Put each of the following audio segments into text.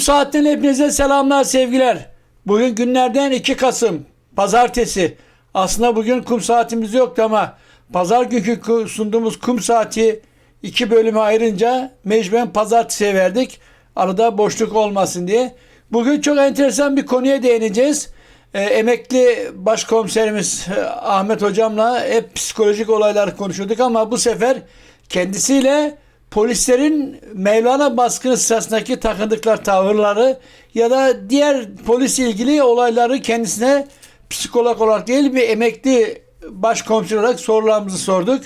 saatten hepinize selamlar sevgiler. Bugün günlerden 2 Kasım pazartesi. Aslında bugün kum saatimiz yoktu ama pazar günkü sunduğumuz kum saati iki bölüme ayırınca mecburen pazartesiye verdik. Arada boşluk olmasın diye. Bugün çok enteresan bir konuya değineceğiz. Ee, emekli başkomiserimiz e, Ahmet hocamla hep psikolojik olaylar konuşuyorduk ama bu sefer kendisiyle polislerin Mevlana baskını sırasındaki takındıkları tavırları ya da diğer polis ilgili olayları kendisine psikolog olarak değil bir emekli başkomiser olarak sorularımızı sorduk.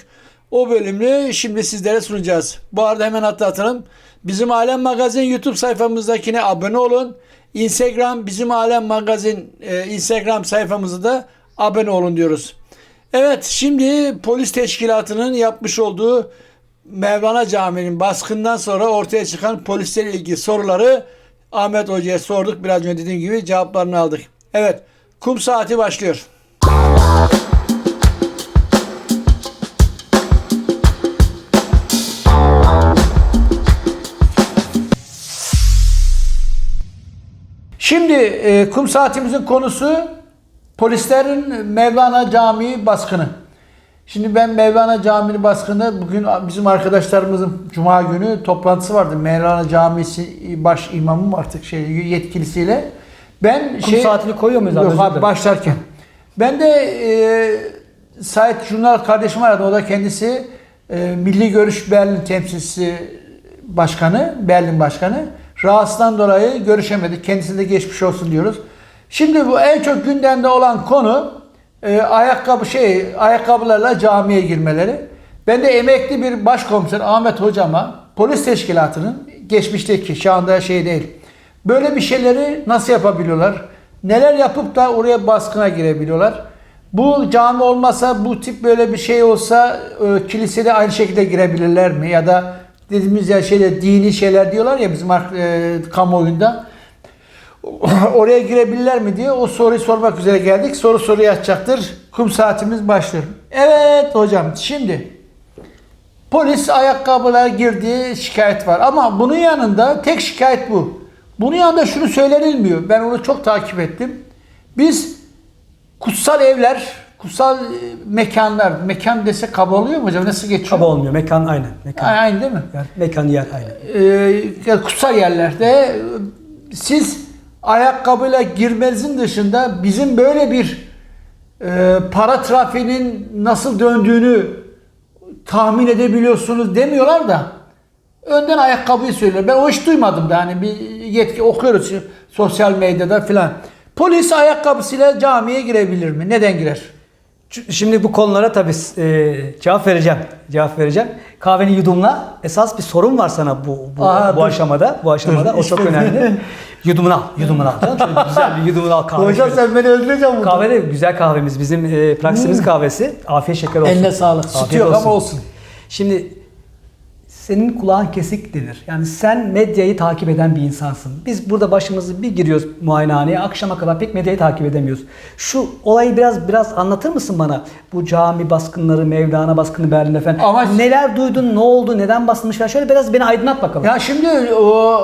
O bölümü şimdi sizlere sunacağız. Bu arada hemen atlatalım. Bizim Alem Magazin YouTube sayfamızdakine abone olun. Instagram Bizim Alem Magazin e, Instagram sayfamızda da abone olun diyoruz. Evet şimdi polis teşkilatının yapmış olduğu Mevlana Camii'nin baskından sonra ortaya çıkan polislerle ilgili soruları Ahmet Hoca'ya sorduk. Biraz önce dediğim gibi cevaplarını aldık. Evet kum saati başlıyor. Şimdi e, kum saatimizin konusu polislerin Mevlana Camii baskını. Şimdi ben Mevlana Camii baskını bugün bizim arkadaşlarımızın Cuma günü toplantısı vardı. Mevlana Camisi baş imamım artık şey yetkilisiyle. Ben Kum saatini koyuyor muyuz? Yok abi başlarken. Ben de e, Sait Jurnal kardeşim aradı. O da kendisi e, Milli Görüş Berlin temsilcisi başkanı, Berlin başkanı. Rahatsızdan dolayı görüşemedik. Kendisine de geçmiş olsun diyoruz. Şimdi bu en çok gündemde olan konu e, ayakkabı şey ayakkabılarla camiye girmeleri. Ben de emekli bir başkomiser Ahmet hocama polis teşkilatının geçmişteki şu anda şey değil. Böyle bir şeyleri nasıl yapabiliyorlar? Neler yapıp da oraya baskına girebiliyorlar? Bu cami olmasa bu tip böyle bir şey olsa e, kilisede aynı şekilde girebilirler mi? Ya da dediğimiz ya şeyler dini şeyler diyorlar ya bizim e, kamuoyunda. Oraya girebilirler mi diye o soruyu sormak üzere geldik. Soru soruyu açacaktır. Kum saatimiz başlıyor. Evet hocam şimdi polis ayakkabılar girdiği şikayet var. Ama bunun yanında tek şikayet bu. Bunun yanında şunu söylenilmiyor. Ben onu çok takip ettim. Biz kutsal evler, kutsal e, mekanlar, mekan dese kaba oluyor mu hocam? Nasıl geçiyor? Kaba olmuyor. Mekan aynı. Mekan. Aynı değil mi? Yer, mekan yer aynı. Ee, kutsal yerlerde e, siz ayakkabıyla girmenizin dışında bizim böyle bir e, para trafiğinin nasıl döndüğünü tahmin edebiliyorsunuz demiyorlar da önden ayakkabıyı söylüyor. Ben o hiç duymadım da hani bir yetki okuyoruz sosyal medyada filan. Polis ayakkabısıyla camiye girebilir mi? Neden girer? Şimdi bu konulara tabii e, cevap vereceğim. Cevap vereceğim. Kahveni yudumla. Esas bir sorun var sana bu bu, Aa, bu dur. aşamada. Bu aşamada Dur, o çok önemli. Yudumunu al. Yudumunu al. Şöyle güzel bir yudumunu al kahve. Hocam sen beni öldüreceksin burada. Kahve de güzel kahvemiz. Bizim e, Praksimiz kahvesi. Afiyet şeker olsun. Eline sağlık. Sütü yok ama olsun. Şimdi senin kulağın kesik denir. Yani sen medyayı takip eden bir insansın. Biz burada başımızı bir giriyoruz muayenehaneye. Akşama kadar pek medyayı takip edemiyoruz. Şu olayı biraz biraz anlatır mısın bana? Bu cami baskınları, Mevlana baskını Berlin'de falan. Ama- Neler duydun, ne oldu, neden basılmış falan. Şöyle biraz beni aydınlat bakalım. Ya şimdi o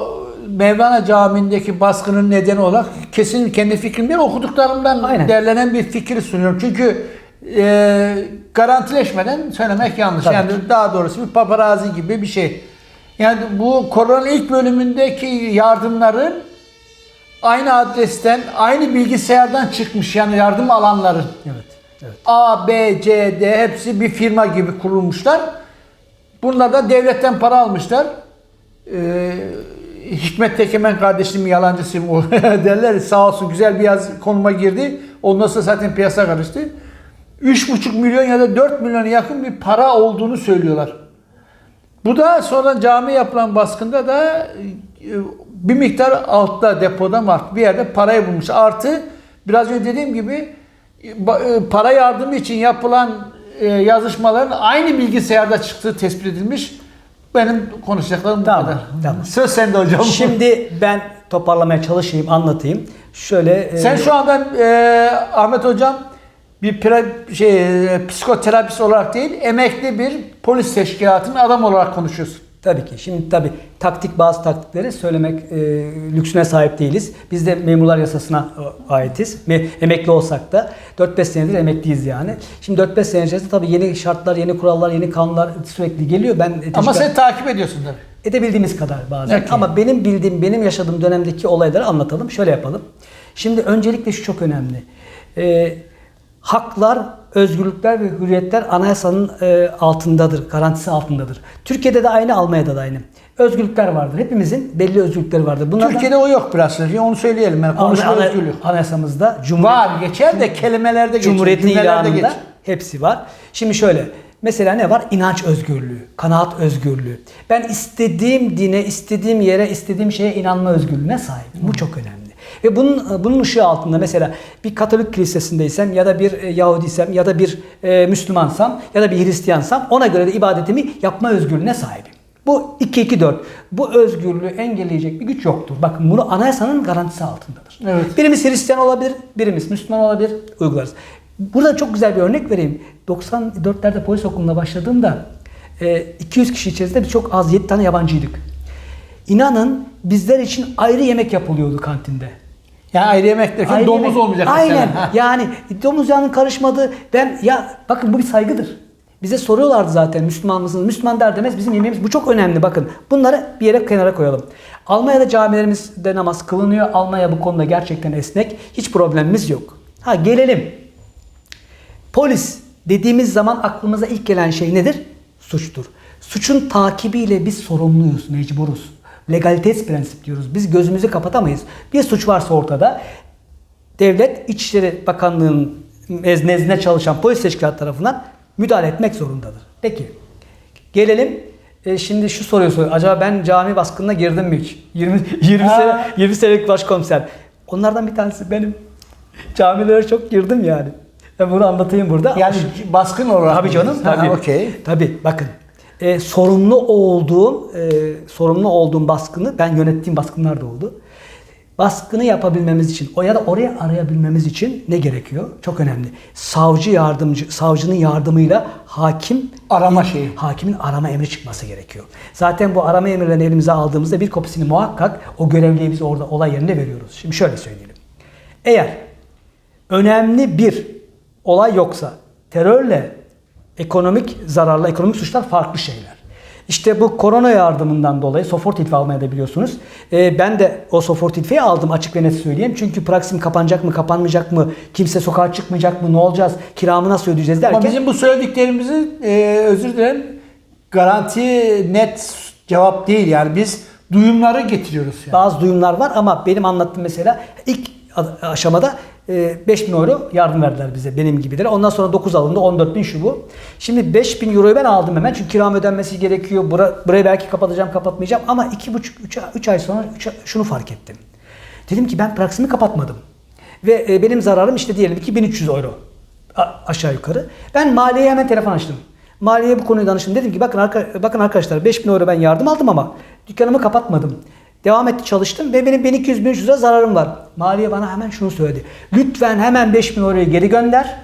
Mevlana Camii'ndeki baskının nedeni olarak kesin kendi fikrim değil okuduklarımdan Aynen. derlenen bir fikri sunuyorum. Çünkü e, garantileşmeden söylemek yanlış. Tabii yani daha doğrusu bir paparazzi gibi bir şey. Yani bu koronanın ilk bölümündeki yardımların aynı adresten, aynı bilgisayardan çıkmış yani yardım alanların. Evet. Evet. A, B, C, D hepsi bir firma gibi kurulmuşlar. Bunlar da devletten para almışlar. Ee, Hikmet Tekemen kardeşim yalancısıyım o derler. Sağ olsun güzel bir yaz konuma girdi. Ondan sonra zaten piyasa karıştı. 3,5 milyon ya da 4 milyona yakın bir para olduğunu söylüyorlar. Bu da sonra cami yapılan baskında da e, bir miktar altta depoda mı artık bir yerde parayı bulmuş. Artı biraz önce dediğim gibi e, e, para yardımı için yapılan e, yazışmaların aynı bilgisayarda çıktığı tespit edilmiş. Benim konuşacaklarım bu Tamam, kadar. tamam. Söz sende hocam. Şimdi ben toparlamaya çalışayım, anlatayım. Şöyle e, Sen şu anda e, Ahmet hocam bir pre- şey e, psikoterapist olarak değil, emekli bir polis teşkilatının adam olarak konuşuyorsun. Tabii ki. Şimdi tabii taktik bazı taktikleri söylemek e, lüksüne sahip değiliz. Biz de memurlar yasasına e, aitiz. Me- emekli olsak da 4-5 senedir emekliyiz yani. Şimdi 4-5 sene içerisinde tabii yeni şartlar, yeni kurallar, yeni kanunlar sürekli geliyor. Ben Ama sen takip ediyorsun tabii. edebildiğimiz kadar bazen. Peki. Ama benim bildiğim, benim yaşadığım dönemdeki olayları anlatalım. Şöyle yapalım. Şimdi öncelikle şu çok önemli. Ee, haklar, özgürlükler ve hürriyetler anayasanın e, altındadır, garantisi altındadır. Türkiye'de de aynı, Almanya'da da aynı. Özgürlükler vardır. Hepimizin belli özgürlükleri vardır. Bunlardan Türkiye'de o yok biraz. Onu söyleyelim. Yani konuşma Ana- özgürlüğü. Anayasamızda Cumhuriyet, Var geçer de kelimelerde geçer. Cumhuriyetin ilanında geçer. hepsi var. Şimdi şöyle mesela ne var? İnanç özgürlüğü, kanaat özgürlüğü. Ben istediğim dine, istediğim yere, istediğim şeye inanma özgürlüğüne sahibim. Bu çok önemli. Ve bunun bunun ışığı altında mesela bir Katolik kilisesindeysem ya da bir e, Yahudiysem ya da bir e, Müslümansam ya da bir Hristiyansam ona göre de ibadetimi yapma özgürlüğüne sahibim. Bu 2-2-4. Bu özgürlüğü engelleyecek bir güç yoktur. Bakın bunu anayasanın garantisi altındadır. Evet. Birimiz Hristiyan olabilir, birimiz Müslüman olabilir, uygularız. Burada çok güzel bir örnek vereyim. 94'lerde polis okuluna başladığımda e, 200 kişi içerisinde biz çok az 7 tane yabancıydık. İnanın bizler için ayrı yemek yapılıyordu kantinde. Yani ayrı yemek derken Ayrı domuz yemek- olmayacak Aynen. mesela. Yani domuz yağının karışmadığı. Ben ya bakın bu bir saygıdır. Bize soruyorlardı zaten Müslüman mısınız? Müslüman der demez bizim yemeğimiz. Bu çok önemli bakın. Bunları bir yere kenara koyalım. Almanya'da camilerimizde namaz kılınıyor. Almanya bu konuda gerçekten esnek. Hiç problemimiz yok. Ha gelelim. Polis dediğimiz zaman aklımıza ilk gelen şey nedir? Suçtur. Suçun takibiyle biz sorumluyuz, mecburuz. Legalites prensip diyoruz. Biz gözümüzü kapatamayız. Bir suç varsa ortada devlet İçişleri Bakanlığı'nın nez- nezdinde çalışan polis teşkilatı tarafından müdahale etmek zorundadır. Peki gelelim e, şimdi şu soruyu soruyor. Acaba ben cami baskınına girdim mi hiç? 20 20 Ha. sene 20 senelik başkomiser. Onlardan bir tanesi benim. Camilere çok girdim yani. Ben bunu anlatayım burada. Yani baskın olarak. Tabii canım. Ha, Tabii. Okey. Tabii bakın. E, sorumlu olduğum e, sorumlu olduğum baskını ben yönettiğim baskınlar da oldu. Baskını yapabilmemiz için o ya da oraya arayabilmemiz için ne gerekiyor? Çok önemli. Savcı yardımcı savcının yardımıyla hakim Arama şeyi. hakimin arama emri çıkması gerekiyor. Zaten bu arama emirlerini elimize aldığımızda bir kopisini muhakkak o görevliye biz orada olay yerinde veriyoruz. Şimdi şöyle söyleyelim. Eğer önemli bir olay yoksa terörle ekonomik zararla ekonomik suçlar farklı şeyler. İşte bu korona yardımından dolayı Sofor Tilfi almaya da biliyorsunuz. Ee, ben de o Sofor Tilfi'yi aldım açık ve net söyleyeyim. Çünkü Praksim kapanacak mı kapanmayacak mı? Kimse sokağa çıkmayacak mı? Ne olacağız? Kiramı nasıl ödeyeceğiz derken. Ama bizim bu söylediklerimizi e, özür dilerim garanti net cevap değil yani biz duyumları getiriyoruz yani. Bazı duyumlar var ama benim anlattığım mesela ilk aşamada 5000 euro yardım verdiler bize benim gibiler. Ondan sonra 9 alındı 14 bin şu bu. Şimdi 5000 euroyu ben aldım hemen çünkü kiram ödenmesi gerekiyor. Bura, burayı belki kapatacağım kapatmayacağım ama 2,5-3 ay sonra üç ay- şunu fark ettim. Dedim ki ben Praksim'i kapatmadım. Ve e, benim zararım işte diyelim ki 1300 euro A- aşağı yukarı. Ben maliyeye hemen telefon açtım. Maliyeye bu konuyu danıştım. Dedim ki bakın, arka- bakın arkadaşlar 5000 euro ben yardım aldım ama dükkanımı kapatmadım. Devam etti çalıştım ve benim 1200-1300 lira zararım var. Maliye bana hemen şunu söyledi. Lütfen hemen 5000 euroyu geri gönder.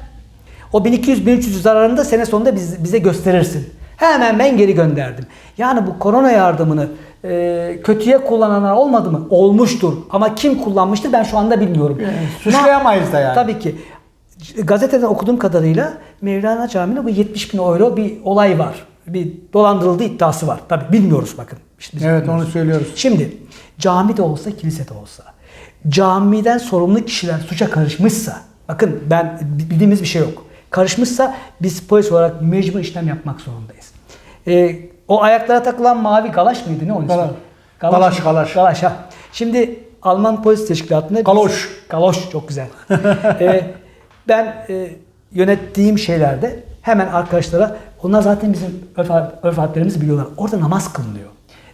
O 1200-1300 zararını da sene sonunda biz- bize gösterirsin. Hemen ben geri gönderdim. Yani bu korona yardımını e, kötüye kullananlar olmadı mı? Olmuştur. Ama kim kullanmıştır ben şu anda bilmiyorum. Yani suçlayamayız da yani. Tabii ki. Gazeteden okuduğum kadarıyla Mevlana Camii'nde bu 70 bin euro bir olay var. Bir dolandırıldığı iddiası var. Tabii bilmiyoruz bakın. Biz Evet bilmiyoruz. onu söylüyoruz. Şimdi cami de olsa kilise de olsa camiden sorumlu kişiler suça karışmışsa bakın ben bildiğimiz bir şey yok. Karışmışsa biz polis olarak mecbur işlem yapmak zorundayız. Ee, o ayaklara takılan mavi galaş mıydı ne onun ismi? Gala- Galaş, galaş. Galaş ha. Şimdi Alman polis teşkilatında biz- Galoş. Galoş çok güzel. Ee, ben e, yönettiğim şeylerde hemen arkadaşlara onlar zaten bizim örf, örf adetlerimizi biliyorlar. Orada namaz kılınıyor.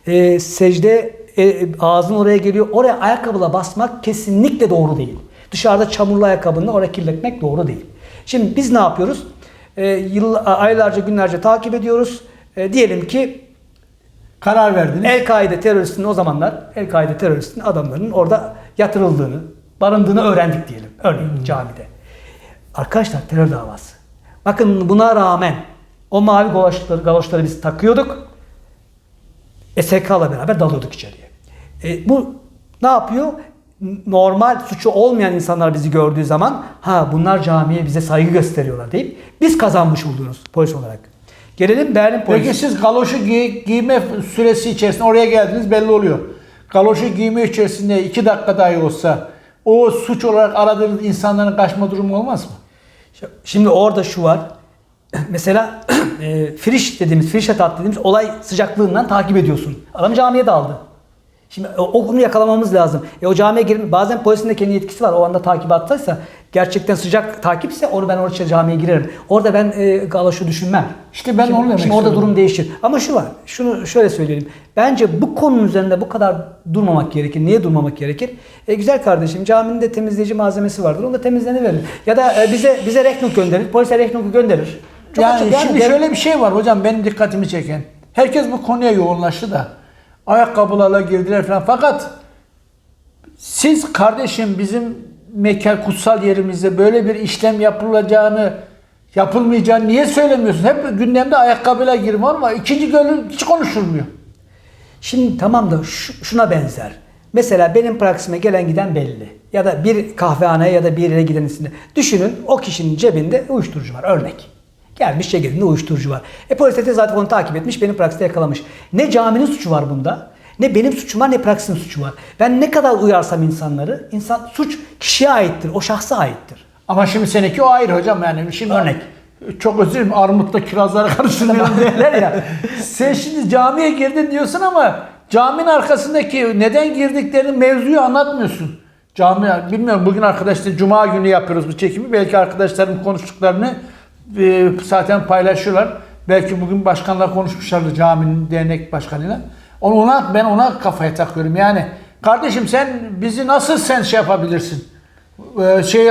Ee, secde e, ağzın oraya geliyor. Oraya ayakkabıyla basmak kesinlikle doğru değil. Dışarıda çamurlu ayakkabını oraya kirletmek doğru değil. Şimdi biz ne yapıyoruz? Ee, yıl, aylarca günlerce takip ediyoruz. Ee, diyelim ki Karar verdiniz. El-Kaide teröristinin o zamanlar El-Kaide teröristinin adamlarının orada yatırıldığını, barındığını öğrendik diyelim. Örneğin camide. Arkadaşlar terör davası. Bakın buna rağmen o mavi galoşları, galoşları biz takıyorduk. SK'la beraber dalıyorduk içeriye. E, bu ne yapıyor? Normal suçu olmayan insanlar bizi gördüğü zaman ha bunlar camiye bize saygı gösteriyorlar deyip biz kazanmış oluyoruz polis olarak. Gelelim Berlin polisi. Peki siz galoşu giy- giyme süresi içerisinde oraya geldiniz belli oluyor. Galoşu giyme içerisinde iki dakika dahi olsa o suç olarak aradığınız insanların kaçma durumu olmaz mı? Şimdi orada şu var. Mesela e, friş dediğimiz, friş atat dediğimiz olay sıcaklığından takip ediyorsun. Adam camiye daldı. Şimdi o, o bunu yakalamamız lazım. E o camiye girme, bazen polisin de kendi yetkisi var. O anda takip attıysa gerçekten sıcak takipse onu ben oraya camiye girerim. Orada ben e, galoşu düşünmem. İşte ben şimdi, onu demek Şimdi orada durum değişir. Ama şu var. Şunu şöyle söyleyelim. Bence bu konunun üzerinde bu kadar durmamak gerekir. Niye durmamak gerekir? E, güzel kardeşim caminin de temizleyici malzemesi vardır. Onu da temizleni verir. Ya da e, bize bize reknuk gönderir. Polise reknuku gönderir. Çok yani açık şimdi dev- şöyle bir şey var hocam benim dikkatimi çeken. Herkes bu konuya yoğunlaştı da. Ayakkabılarla girdiler falan. Fakat siz kardeşim bizim mekan kutsal yerimizde böyle bir işlem yapılacağını yapılmayacağını niye söylemiyorsun? Hep gündemde ayakkabıyla girme ama ikinci bölüm hiç konuşulmuyor. Şimdi tamam da şu- şuna benzer. Mesela benim praksime gelen giden belli. Ya da bir kahvehaneye ya da bir yere giden isinde. Düşünün o kişinin cebinde uyuşturucu var örnek. Gelmiş cebinde uyuşturucu var. E polis de zaten onu takip etmiş benim praksiste yakalamış. Ne caminin suçu var bunda? Ne benim suçum var ne praksisin suçu var. Ben ne kadar uyarsam insanları, insan suç kişiye aittir, o şahsa aittir. Ama şimdi seninki o ayrı hocam yani. Şimdi Örnek. Çok özür dilerim armutla kirazları karıştırmayalım derler ya. Sen şimdi camiye girdin diyorsun ama caminin arkasındaki neden girdiklerini mevzuyu anlatmıyorsun. Cami bilmiyorum bugün arkadaşlar cuma günü yapıyoruz bu çekimi. Belki arkadaşlarım konuştuklarını e, zaten paylaşıyorlar. Belki bugün başkanla konuşmuşlardı caminin dernek başkanıyla. Onu ona ben ona kafaya takıyorum. Yani kardeşim sen bizi nasıl sen şey yapabilirsin? Ee, şey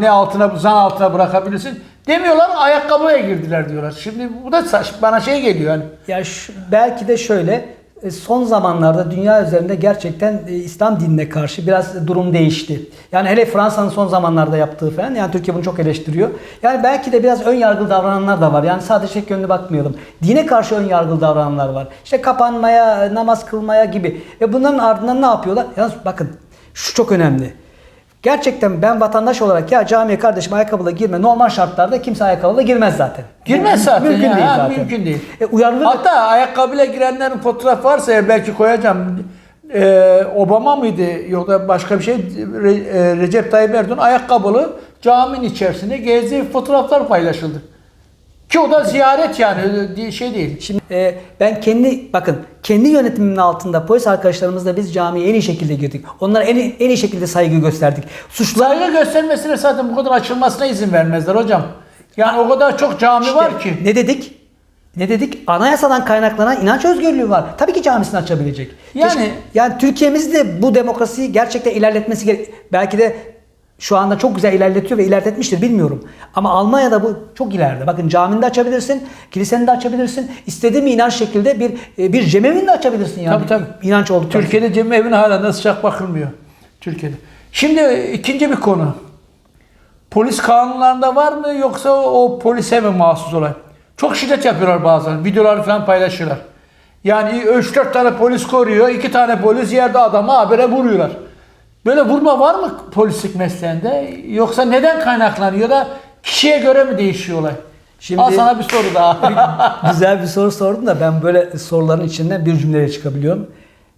ne altına zan altına bırakabilirsin demiyorlar ayakkabıya girdiler diyorlar. Şimdi bu da bana şey geliyor yani. Ya şu- belki de şöyle e, son zamanlarda dünya üzerinde gerçekten e, İslam dinine karşı biraz durum değişti. Yani hele Fransa'nın son zamanlarda yaptığı falan yani Türkiye bunu çok eleştiriyor. Yani belki de biraz ön yargılı davrananlar da var. Yani sadece tek yönlü bakmayalım. Dine karşı ön yargılı davrananlar var. İşte kapanmaya, namaz kılmaya gibi. Ve bunların ardından ne yapıyorlar? Yalnız bakın şu çok önemli. Gerçekten ben vatandaş olarak ya camiye kardeşim ayakkabıyla girme. Normal şartlarda kimse ayakkabıyla girmez zaten. Girmez zaten Mümkün ya, değil ha, zaten. mümkün değil. E, uyarılır Hatta ayakkabıyla girenlerin fotoğrafı varsa eğer belki koyacağım. Ee, Obama mıydı yok da başka bir şey Re- e, Recep Tayyip Erdoğan ayakkabılı caminin içerisinde gezdiği fotoğraflar paylaşıldı. Ki o da ziyaret yani şey değil. Şimdi e, ben kendi bakın kendi yönetimimin altında polis arkadaşlarımızla biz camiye en iyi şekilde girdik. Onlara en, en iyi şekilde saygı gösterdik. Suçlar Saygı göstermesine zaten bu kadar açılmasına izin vermezler hocam. Yani o kadar çok cami var ki. ne dedik? Ne dedik? Anayasadan kaynaklanan inanç özgürlüğü var. Tabii ki camisini açabilecek. Yani- Keşke- yani Türkiye'mizde bu demokrasiyi gerçekten ilerletmesi gerek. Belki de şu anda çok güzel ilerletiyor ve ilerletmiştir bilmiyorum. Ama Almanya'da bu çok ileride. Bakın camini de açabilirsin, kiliseni de açabilirsin. İstediğin bir inanç şekilde bir e, bir cemevini de açabilirsin yani. Tabii, tabii. İnanç sonra. Türkiye'de cemi evine hala da sıcak bakılmıyor. Türkiye'de. Şimdi ikinci bir konu. Polis kanunlarında var mı yoksa o polise mi mahsus olay? Çok şiddet yapıyorlar bazen. Videoları falan paylaşıyorlar. Yani 3-4 tane polis koruyor. 2 tane polis yerde adamı habere vuruyorlar. Böyle vurma var mı polislik mesleğinde? Yoksa neden kaynaklanıyor da kişiye göre mi değişiyor olay? Şimdi- Al sana bir soru daha. Güzel bir soru sordun da ben böyle soruların içinden bir cümleyle çıkabiliyorum.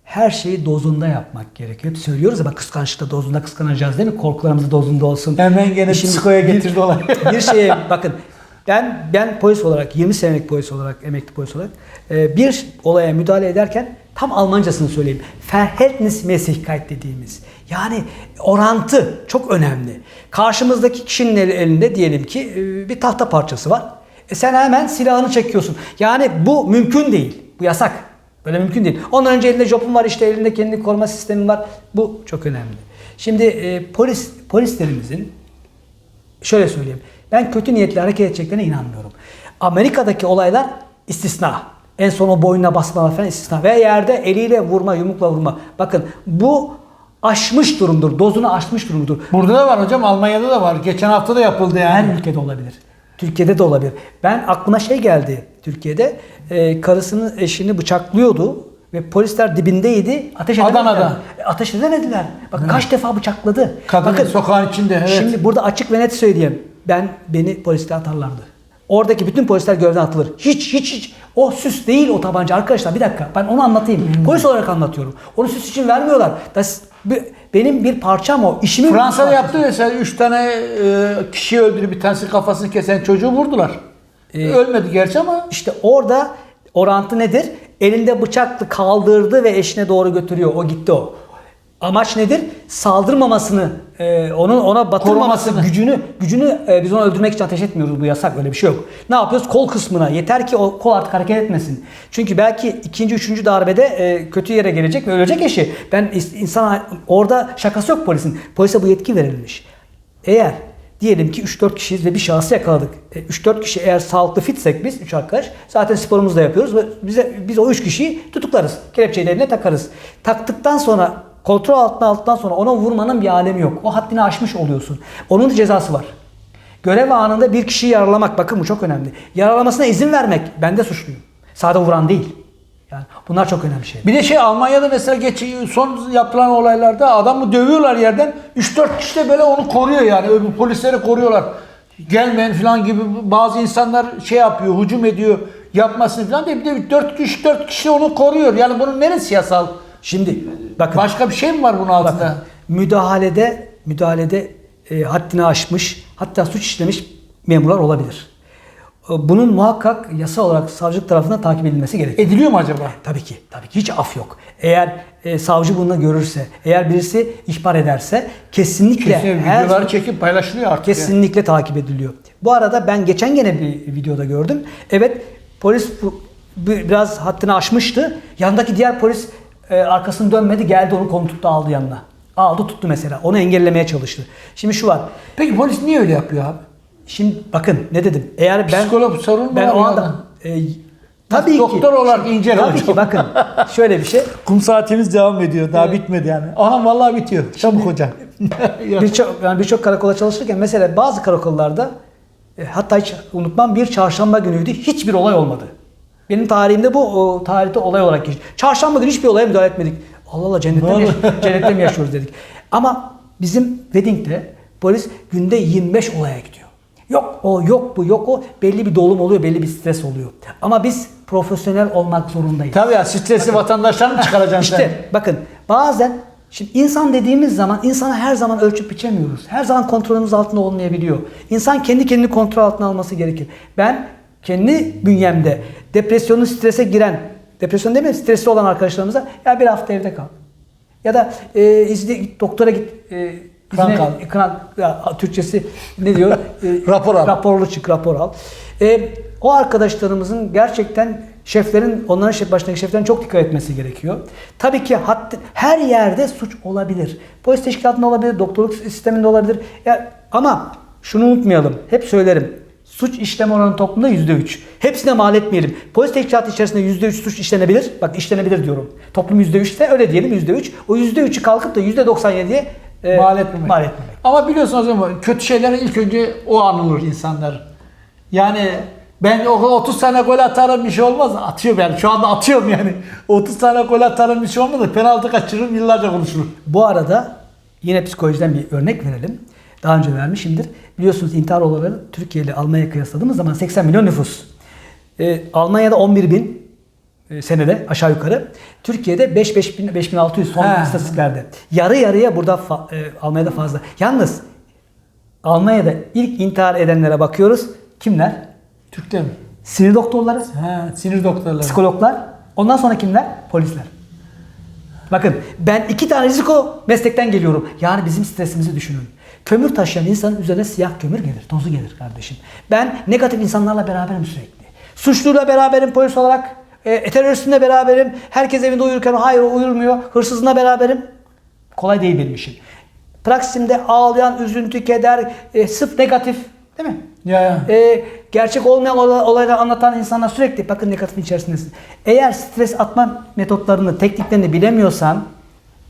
Her şeyi dozunda yapmak gerekiyor. Hep söylüyoruz bak kıskançlıkta dozunda kıskanacağız değil mi? Korkularımız dozunda olsun. Hemen gene psikoya bir- getirdi olay. bir şeye bakın ben ben polis olarak 20 senelik polis olarak emekli polis olarak e, bir olaya müdahale ederken tam Almancasını söyleyeyim. Verhältnismäßigkeit dediğimiz yani orantı çok önemli. Karşımızdaki kişinin el- elinde diyelim ki e, bir tahta parçası var. E sen hemen silahını çekiyorsun. Yani bu mümkün değil. Bu yasak. Böyle mümkün değil. Ondan önce elinde jopun var işte elinde kendi koruma sistemi var. Bu çok önemli. Şimdi e, polis polislerimizin şöyle söyleyeyim. Ben kötü niyetli hareket edeceklerine inanmıyorum. Amerika'daki olaylar istisna. En son o boynuna basmalar falan istisna. Ve yerde eliyle vurma, yumrukla vurma. Bakın bu aşmış durumdur. Dozunu aşmış durumdur. Burada da var hocam Almanya'da da var. Geçen hafta da yapıldı yani. Her ülkede olabilir. Türkiye'de de olabilir. Ben aklıma şey geldi Türkiye'de. e, karısını eşini bıçaklıyordu. ve polisler dibindeydi. Ateş edemediler. Adana'da. E, Ateş edemediler. Bakın kaç defa bıçakladı. Kadın Bakın, sokağın içinde. Evet. Şimdi burada açık ve net söyleyeyim. Ben beni poliste atarlardı. Oradaki bütün polisler görevden atılır. Hiç hiç hiç. O süs değil o tabanca. Arkadaşlar bir dakika ben onu anlatayım. Hmm. Polis olarak anlatıyorum. Onu süs için vermiyorlar. Das, benim bir parçam o. İşimin Fransa'da yaptı mesela 3 tane e, kişi öldürüp bir tanesi kafasını kesen çocuğu vurdular. Ee, Ölmedi gerçi ama İşte orada orantı nedir? Elinde bıçaklı kaldırdı ve eşine doğru götürüyor. O gitti o. Amaç nedir? Saldırmamasını, e, onun ona batırmaması, Korumasını. gücünü, gücünü e, biz onu öldürmek için ateş etmiyoruz. Bu yasak öyle bir şey yok. Ne yapıyoruz? Kol kısmına. Yeter ki o kol artık hareket etmesin. Çünkü belki ikinci, üçüncü darbede e, kötü yere gelecek ve ölecek eşi. Ben insan orada şakası yok polisin. Polise bu yetki verilmiş. Eğer diyelim ki 3-4 kişiyiz ve bir şahsı yakaladık. E, 3-4 kişi eğer sağlıklı fitsek biz 3 arkadaş zaten sporumuzu da yapıyoruz ve bize biz o 3 kişiyi tutuklarız. Kelepçeyi de eline takarız. Taktıktan sonra kontrol altına aldıktan sonra ona vurmanın bir alemi yok. O haddini aşmış oluyorsun. Onun cezası var. Görev anında bir kişiyi yaralamak bakın bu çok önemli. Yaralamasına izin vermek ben de suçluyum. Sadece vuran değil. Yani bunlar çok önemli şeyler. bir de şey Almanya'da mesela geç, son yapılan olaylarda adamı dövüyorlar yerden 3-4 kişi de böyle onu koruyor yani öbür polisleri koruyorlar. Gelmeyin falan gibi bazı insanlar şey yapıyor, hücum ediyor yapmasını falan diye bir de 4 kişi 4 kişi onu koruyor. Yani bunun neresi yasal? Şimdi bakın Başka bir şey mi var bunun altında? Bakın, müdahalede müdahalede e, haddini aşmış hatta suç işlemiş memurlar olabilir. E, Bunun muhakkak yasa olarak savcılık tarafından takip edilmesi gerekiyor. Ediliyor mu acaba? Tabii ki, tabii ki hiç af yok. Eğer e, savcı bunu görürse, eğer birisi ihbar ederse kesinlikle Kesin her videoları çekip paylaşılıyor artık. yani. Kesinlikle takip ediliyor. Bu arada ben geçen gene bir videoda gördüm. Evet polis biraz haddini aşmıştı. Yandaki diğer polis e, arkasını dönmedi geldi onu konu tuttu aldı yanına. Aldı tuttu mesela. Onu engellemeye çalıştı. Şimdi şu var. Peki polis niye öyle yapıyor abi? Şimdi bakın ne dedim. Eğer ben Psikolog sorun mu ben o anda da? e, tabii ki Doktor olarak incele Tabii hocam. ki bakın şöyle bir şey. Kum saatimiz devam ediyor. Daha bitmedi yani. Anam vallahi bitiyor. Çabuk hocam. Birçok yani birçok karakola çalışırken mesela bazı karakollarda e, hatta hiç unutmam bir çarşamba günüydü. Hiçbir olay olmadı. Benim tarihimde bu o, tarihte olay olarak geçti. Çarşamba günü hiçbir olaya müdahale etmedik. Allah Allah cennette mi, cennette mi yaşıyoruz dedik. Ama bizim Wedding'de polis günde 25 olaya gidiyor. Yok o yok bu yok o belli bir dolum oluyor belli bir stres oluyor. Ama biz profesyonel olmak zorundayız. Tabii ya stresli vatandaşlar mı çıkaracaksın sen? İşte bakın bazen şimdi insan dediğimiz zaman insanı her zaman ölçüp biçemiyoruz. Her zaman kontrolümüz altında olmayabiliyor. İnsan kendi kendini kontrol altına alması gerekir. Ben kendi bünyemde depresyonu strese giren, depresyon değil mi? Stresli olan arkadaşlarımıza ya bir hafta evde kal. Ya da e, izni, doktora git. E, Kran kal. kran- ya, Türkçesi ne diyor? E, Rapor al. Raporlu çık, rapor al. E, o arkadaşlarımızın gerçekten şeflerin, onların şef başındaki şeflerin çok dikkat etmesi gerekiyor. Tabii ki hatta her yerde suç olabilir. Polis teşkilatında olabilir, doktorluk sisteminde olabilir. Ya, ama şunu unutmayalım. Hep söylerim. Suç işlem oranı toplumda yüzde üç. Hepsine mal etmeyelim. Polis teşkilatı içerisinde yüzde üç suç işlenebilir. Bak işlenebilir diyorum. Toplum yüzde üçse öyle diyelim yüzde üç. O yüzde üçü kalkıp da yüzde doksan yediye e, Mal etmemek. mal etmemek. Ama biliyorsunuz ama kötü şeyler ilk önce o anılır insanlar. Yani ben o 30 tane gol atarım bir şey olmaz. Atıyor ben. Şu anda atıyorum yani. 30 tane gol atarım bir şey olmaz penaltı kaçırırım yıllarca konuşurum. Bu arada yine psikolojiden bir örnek verelim. Daha önce vermişimdir. Biliyorsunuz intihar olayları Türkiye ile Almanya'ya kıyasladığımız zaman 80 milyon nüfus. Ee, Almanya'da 11 bin e, senede aşağı yukarı. Türkiye'de 5 5 bin 5600 son He. istatistiklerde. Yarı yarıya burada fa- e, Almanya'da fazla. Yalnız Almanya'da ilk intihar edenlere bakıyoruz. Kimler? Türkler mi? Sinir doktorları, He, sinir doktorları. psikologlar. Ondan sonra kimler? Polisler. Bakın ben iki tane riziko meslekten geliyorum. Yani bizim stresimizi düşünün. Kömür taşıyan insanın üzerine siyah kömür gelir, tozu gelir kardeşim. Ben negatif insanlarla beraberim sürekli. Suçluyla beraberim polis olarak. E, teröristinle beraberim. Herkes evinde uyurken hayır o uyurmuyor. Hırsızla beraberim. Kolay değil benim işim. Praksimde ağlayan, üzüntü, keder, e, sırf negatif değil mi? Ya ya. E, gerçek olmayan olay- olayları anlatan insanlar sürekli bakın negatifin içerisindesin. Eğer stres atma metotlarını, tekniklerini bilemiyorsan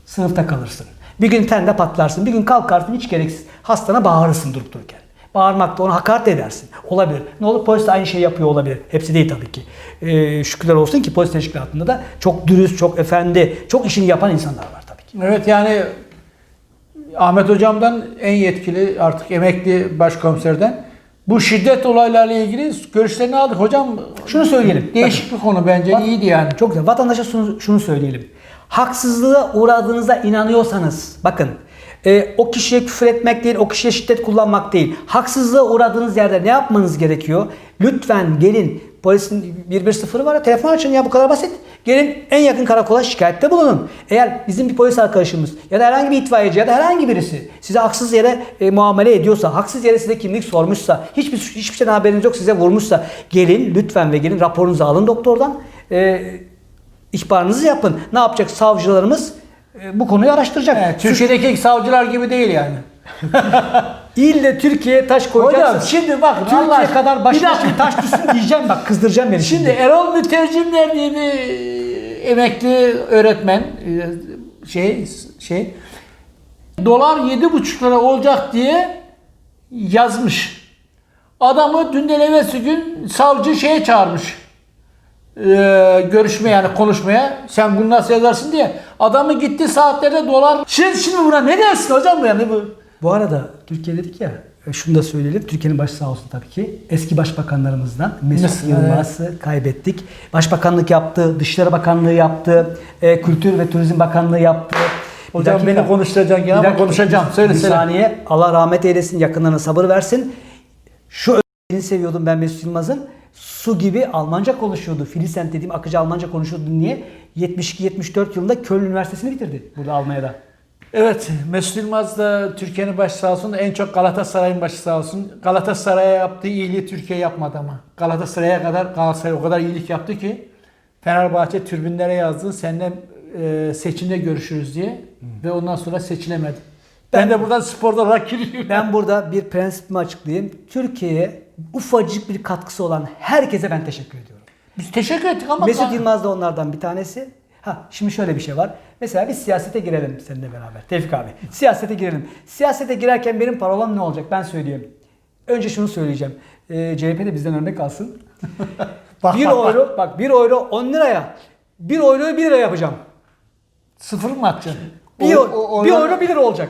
sınıfta kalırsın. Bir gün tende patlarsın, bir gün kalkarsın hiç gereksiz hastana bağırırsın durup dururken. Bağırmak da ona hakaret de edersin. Olabilir. Ne olur polis de aynı şeyi yapıyor olabilir. Hepsi değil tabii ki. Ee, şükürler olsun ki polis teşkilatında da çok dürüst, çok efendi, çok işini yapan insanlar var tabii ki. Evet yani Ahmet Hocam'dan en yetkili artık emekli başkomiserden bu şiddet olaylarla ilgili görüşlerini aldık. Hocam Şunu söyleyelim. değişik bir konu bence Bak- iyiydi yani. Çok güzel. Vatandaşa şunu, şunu söyleyelim. Haksızlığa uğradığınıza inanıyorsanız bakın e, o kişiye küfür etmek değil, o kişiye şiddet kullanmak değil. Haksızlığa uğradığınız yerde ne yapmanız gerekiyor? Lütfen gelin polisin 110 var ya telefon açın ya bu kadar basit. Gelin en yakın karakola şikayette bulunun. Eğer bizim bir polis arkadaşımız ya da herhangi bir itfaiyeci ya da herhangi birisi size haksız yere e, muamele ediyorsa, haksız yere size kimlik sormuşsa, hiçbir hiçbir şeyden haberiniz yok size vurmuşsa gelin lütfen ve gelin raporunuzu alın doktordan. E, ihbarınızı yapın. Ne yapacak savcılarımız? E, bu konuyu araştıracak. Evet, Türkiye'deki savcılar gibi değil yani. İlle Türkiye'ye taş koyacaksın. Hocam şimdi Allah Türkiye aşkına- kadar Bir başına şimdi taş düşsün diyeceğim bak kızdıracağım beni Şimdi şimdi. Erol Mütercimler diye bir e, emekli öğretmen e, şey şey dolar yedi buçuk lira olacak diye yazmış. Adamı dünden evvelsi gün savcı şeye çağırmış. E, görüşme yani konuşmaya. Sen bunu nasıl yazarsın diye. Adamı gitti saatlerde dolar. Şimdi, şimdi buna ne dersin hocam bu yani bu? Bu arada Türkiye dedik ya e, şunu da söyleyelim. Türkiye'nin başı sağ olsun tabii ki. Eski başbakanlarımızdan Mesut Yılmaz'ı kaybettik. Başbakanlık yaptı, Dışişleri Bakanlığı yaptı, e, Kültür ve Turizm Bakanlığı yaptı. Bir Hocam dakika. beni konuşturacaksın ya ama konuşacağım. Söyle bir söyle. saniye. Allah rahmet eylesin. Yakınlarına sabır versin. Şu özelliğini seviyordum ben Mesut Yılmaz'ın. Su gibi Almanca konuşuyordu. Filisent dediğim akıcı Almanca konuşuyordu. Niye? 72-74 yılında Köln Üniversitesi'ni bitirdi burada Almanya'da. Evet, Mesut Yılmaz da Türkiye'nin başı sağ olsun. En çok Galatasaray'ın başı sağ olsun. Galatasaray'a yaptığı iyiliği Türkiye yapmadı ama. Galatasaray'a kadar Galatasaray o kadar iyilik yaptı ki Fenerbahçe tribünlere yazdı. Seninle e, seçimde görüşürüz diye. Ve ondan sonra seçilemedi. Ben, de buradan sporda olarak giriyorum. Ben burada bir prensipimi açıklayayım. Türkiye'ye ufacık bir katkısı olan herkese ben teşekkür ediyorum. Biz teşekkür ettik ama Mesut Yılmaz da onlardan bir tanesi. Ha şimdi şöyle bir şey var. Mesela biz siyasete girelim seninle beraber. Tevfik abi. Siyasete girelim. Siyasete girerken benim parolam ne olacak? Ben söyleyeyim. Önce şunu söyleyeceğim. Ee, CHP de bizden örnek alsın. Bak, 1 bak, bak. euro, bak 1 euro 10 liraya. 1 euroyu 1 lira yapacağım. sıfır mı atacaksın? 1 O- o- 1 euro 1 lira olacak.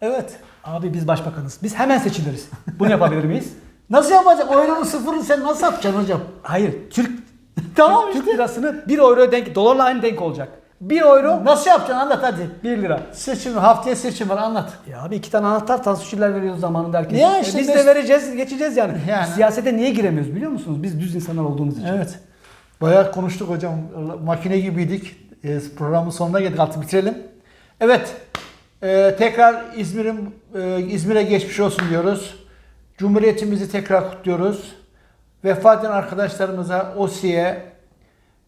Evet. Abi biz başbakanız. Biz hemen seçiliriz. Bunu yapabilir miyiz? Nasıl yapacak? Oyunun sıfırını sen nasıl yapacaksın hocam? Hayır. Türk Tamam Türk işte. lirasını 1 euroya denk, dolarla aynı denk olacak. 1 euro Nasıl yapacaksın? Anlat hadi. 1 lira. Seçim, haftaya seçim var anlat. Ya abi iki tane anahtar tansiyonlar veriyoruz zamanında herkese. Ya E, işte biz mes- de vereceğiz, geçeceğiz yani. Yani. Siyasete niye giremiyoruz biliyor musunuz? Biz düz insanlar olduğumuz için. Evet. Bayağı konuştuk hocam. Makine gibiydik. E, programın sonuna geldik. Artık bitirelim. Evet. e, tekrar İzmir'in e, İzmir'e geçmiş olsun diyoruz. Cumhuriyetimizi tekrar kutluyoruz. Vefat eden arkadaşlarımıza, OSİ'ye,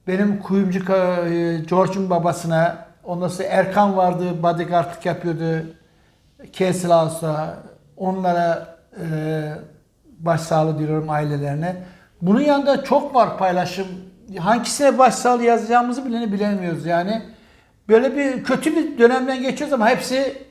benim kuyumcu e, George'un babasına, ondan sonra Erkan vardı, bodyguardlık yapıyordu. Keslas'a, onlara e, başsağlığı diliyorum ailelerine. Bunun yanında çok var paylaşım. Hangisine başsağlığı yazacağımızı bile bilemiyoruz yani. Böyle bir kötü bir dönemden geçiyoruz ama hepsi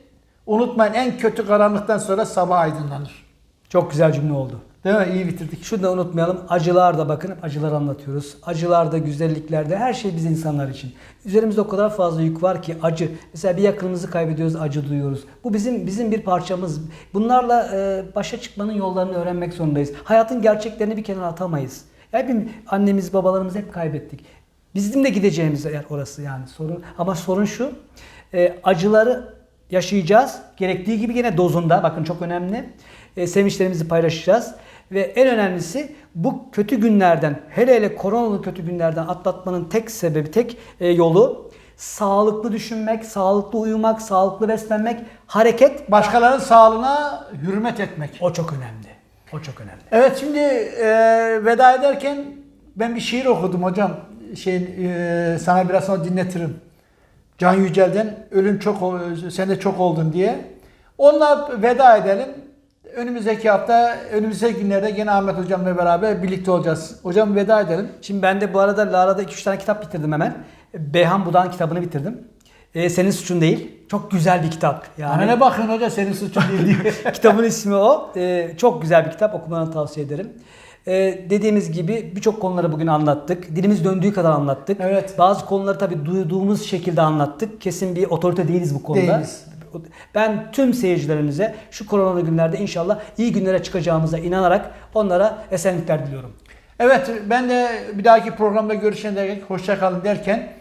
unutmayın en kötü karanlıktan sonra sabah aydınlanır. Çok güzel cümle oldu. Değil mi? İyi bitirdik. Şunu da unutmayalım. Acılar da bakın acılar anlatıyoruz. Acılar da güzellikler de her şey biz insanlar için. Üzerimizde o kadar fazla yük var ki acı. Mesela bir yakınımızı kaybediyoruz, acı duyuyoruz. Bu bizim bizim bir parçamız. Bunlarla e, başa çıkmanın yollarını öğrenmek zorundayız. Hayatın gerçeklerini bir kenara atamayız. Hepimiz annemiz, babalarımızı hep kaybettik. Bizim de gideceğimiz yer orası yani sorun. Ama sorun şu. e, acıları yaşayacağız. Gerektiği gibi yine dozunda. Bakın çok önemli. E, sevinçlerimizi paylaşacağız. Ve en önemlisi bu kötü günlerden, hele hele koronalı kötü günlerden atlatmanın tek sebebi, tek e, yolu sağlıklı düşünmek, sağlıklı uyumak, sağlıklı beslenmek, hareket. Başkalarının sağlığına hürmet etmek. O çok önemli. O çok önemli. Evet şimdi e, veda ederken ben bir şiir okudum hocam. Şey e, sana biraz sonra dinletirim. Can Yücel'den ölüm çok sen de çok oldun diye. Onunla veda edelim. Önümüzdeki hafta, önümüzdeki günlerde gene Ahmet hocamla beraber birlikte olacağız. Hocam veda edelim. Şimdi ben de bu arada Lara'da 2-3 tane kitap bitirdim hemen. Beyhan Budak'ın kitabını bitirdim. E, senin suçun değil. Çok güzel bir kitap. Bana Yani ne bakın hoca senin suçun değil diyor. kitabın ismi o. E, çok güzel bir kitap. Okumanı tavsiye ederim. E, dediğimiz gibi birçok konuları bugün anlattık. Dilimiz döndüğü kadar anlattık. Evet. Bazı konuları tabii duyduğumuz şekilde anlattık. Kesin bir otorite değiliz bu konuda. Değiliz. Ben tüm seyircilerimize şu koronalı günlerde inşallah iyi günlere çıkacağımıza inanarak onlara esenlikler diliyorum. Evet ben de bir dahaki programda görüşene dek hoşça kalın derken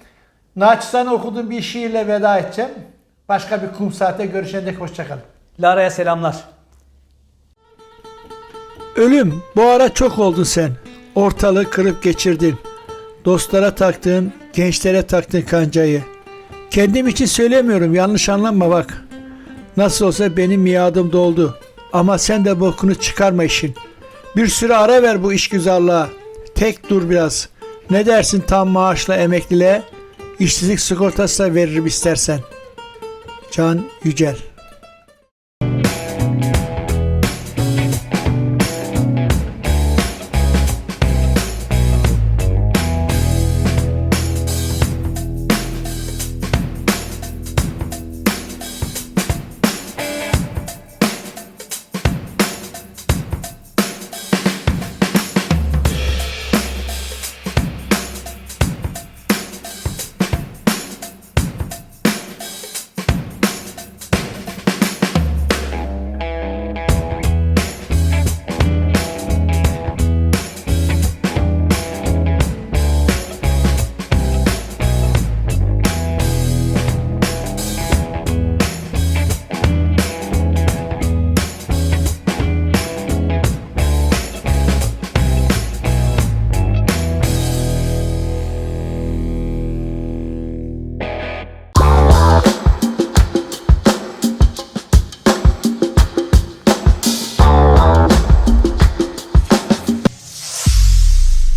naçizane okuduğum bir şiirle veda edeceğim. Başka bir kum saate görüşene dek hoşça kalın. Lara'ya selamlar. Ölüm bu ara çok oldun sen. Ortalığı kırıp geçirdin. Dostlara taktın, gençlere taktın kancayı. Kendim için söylemiyorum yanlış anlanma bak. Nasıl olsa benim miadım doldu. Ama sen de bokunu çıkarma işin. Bir süre ara ver bu işgüzarlığa. Tek dur biraz. Ne dersin tam maaşla emekliliğe? İşsizlik sigortası da veririm istersen. Can Yücel